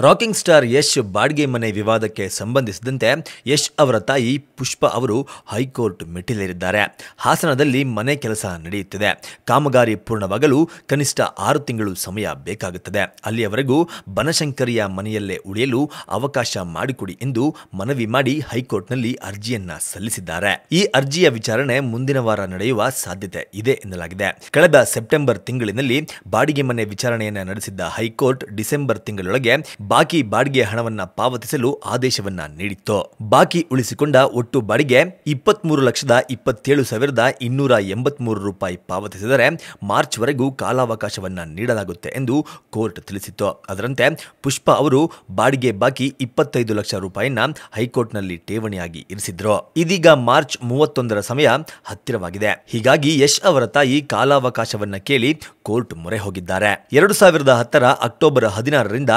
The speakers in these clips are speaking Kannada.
ರಾಕಿಂಗ್ ಸ್ಟಾರ್ ಯಶ್ ಬಾಡಿಗೆ ಮನೆ ವಿವಾದಕ್ಕೆ ಸಂಬಂಧಿಸಿದಂತೆ ಯಶ್ ಅವರ ತಾಯಿ ಪುಷ್ಪ ಅವರು ಹೈಕೋರ್ಟ್ ಮೆಟ್ಟಿಲೇರಿದ್ದಾರೆ. ಹಾಸನದಲ್ಲಿ ಮನೆ ಕೆಲಸ ನಡೆಯುತ್ತಿದೆ. ಕಾಮಗಾರಿ ಪೂರ್ಣವಾಗಲು ಕನಿಷ್ಠ ಆರು ತಿಂಗಳು ಸಮಯ ಬೇಕಾಗುತ್ತದೆ. ಅಲ್ಲಿಯವರೆಗೂ ಬನಶಂಕರಿಯ ಮನೆಯಲ್ಲೇ ಉಳಿಯಲು ಅವಕಾಶ ಮಾಡಿಕೊಡಿ ಎಂದು ಮನವಿ ಮಾಡಿ ಹೈಕೋರ್ಟ್ನಲ್ಲಿ ಅರ್ಜಿಯನ್ನ ಸಲ್ಲಿಸಿದ್ದಾರೆ. ಈ ಅರ್ಜಿಯ ವಿಚಾರಣೆ ಮುಂದಿನ ವಾರ ನಡೆಯುವ ಸಾಧ್ಯತೆ ಇದೆ ಎನ್ನಲಾಗಿದೆ. ಕಳೆದ ಸೆಪ್ಟೆಂಬರ್ ತಿಂಗಳಿನಲ್ಲಿ ಬಾಡಿಗೆ ಮನೆ ವಿಚಾರಣೆಯನ್ನು ನಡೆಸಿದ್ದ ಹೈಕೋರ್ಟ್ ಡಿಸೆಂಬರ್ ತಿಂಗಳೊಳಗೆ ಬಾಕಿ ಬಾಡಿಗೆ ಹಣವನ್ನ ಪಾವತಿಸಲು ಆದೇಶವನ್ನ ನೀಡಿತ್ತು. ಬಾಕಿ ಉಳಿಸಿಕೊಂಡ ಒಟ್ಟು ಬಾಡಿಗೆ ಇಪ್ಪತ್ಮೂರು ಲಕ್ಷದ ಇಪ್ಪತ್ತೇಳು ಸಾವಿರದ ಇನ್ನೂರ ಎಂಬತ್ಮೂರು ರೂಪಾಯಿ ಪಾವತಿಸಿದರೆ ಮಾರ್ಚ್ ವರೆಗೂ ಕಾಲಾವಕಾಶವನ್ನ ನೀಡಲಾಗುತ್ತೆ ಎಂದು ಕೋರ್ಟ್ ತಿಳಿಸಿತ್ತು. ಅದರಂತೆ ಪುಷ್ಪ ಅವರು ಬಾಡಿಗೆ ಬಾಕಿ ಇಪ್ಪತ್ತೈದು ಲಕ್ಷ ರೂಪಾಯಿನ ಹೈಕೋರ್ಟ್ನಲ್ಲಿ ಠೇವಣಿಯಾಗಿ ಇರಿಸಿದ್ರು. ಇದೀಗ ಮಾರ್ಚ್ ಮೂವತ್ತೊಂದರ ಸಮಯ ಹತ್ತಿರವಾಗಿದೆ. ಹೀಗಾಗಿ ಯಶ್ ಅವರ ತಾಯಿ ಕಾಲಾವಕಾಶವನ್ನ ಕೇಳಿ ಕೋರ್ಟ್ ಮೊರೆ ಹೋಗಿದ್ದಾರೆ. ಎರಡು ಸಾವಿರದ ಹತ್ತರ ಅಕ್ಟೋಬರ್ ಹದಿನಾರರಿಂದ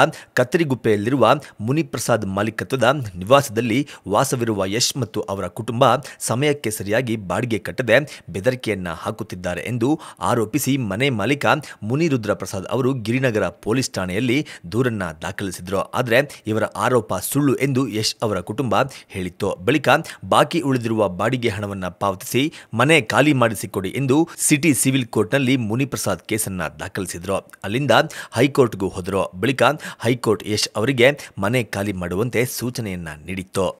ಕತ್ತರಿಗುಪ್ಪೆಯಲ್ಲಿರುವ ಮುನಿಪ್ರಸಾದ್ ಮಾಲೀಕತ್ವದ ನಿವಾಸದಲ್ಲಿ ವಾಸವಿರುವ ಯಶ್ ಮತ್ತು ಅವರ ಕುಟುಂಬ ಸಮಯಕ್ಕೆ ಸರಿಯಾಗಿ ಬಾಡಿಗೆ ಕಟ್ಟದೆ ಬೆದರಿಕೆಯನ್ನ ಹಾಕುತ್ತಿದ್ದಾರೆ ಎಂದು ಆರೋಪಿಸಿ ಮನೆ ಮಾಲೀಕ ಮುನಿರುದ್ರ ಪ್ರಸಾದ್ ಅವರು ಗಿರಿನಗರ ಪೊಲೀಸ್ ಠಾಣೆಯಲ್ಲಿ ದೂರನ್ನ ದಾಖಲಿಸಿದ್ರು. ಆದರೆ ಇವರ ಆರೋಪ ಸುಳ್ಳು ಎಂದು ಯಶ್ ಅವರ ಕುಟುಂಬ ಹೇಳಿತ್ತು. ಬಳಿಕ ಬಾಕಿ ಉಳಿದಿರುವ ಬಾಡಿಗೆ ಹಣವನ್ನ ಪಾವತಿಸಿ ಮನೆ ಖಾಲಿ ಮಾಡಿಸಿಕೊಡಿ ಎಂದು ಸಿಟಿ ಸಿವಿಲ್ ಕೋರ್ಟ್ನಲ್ಲಿ ಮುನಿಪ್ರಸಾದ್ ಕೇಸನ್ನ ದಾಖಲಿಸಿದ್ರು. ಅಲ್ಲಿಂದ ಹೈಕೋರ್ಟ್ಗೂ ಹೋದರು. ಬಳಿಕ ಹೈಕೋರ್ಟ್ ಯಶ್ ಅವರಿಗೆ ಮನೆ ಖಾಲಿ ಮಾಡುವಂತೆ ಸೂಚನೆಯನ್ನ ನೀಡಿತ್ತು.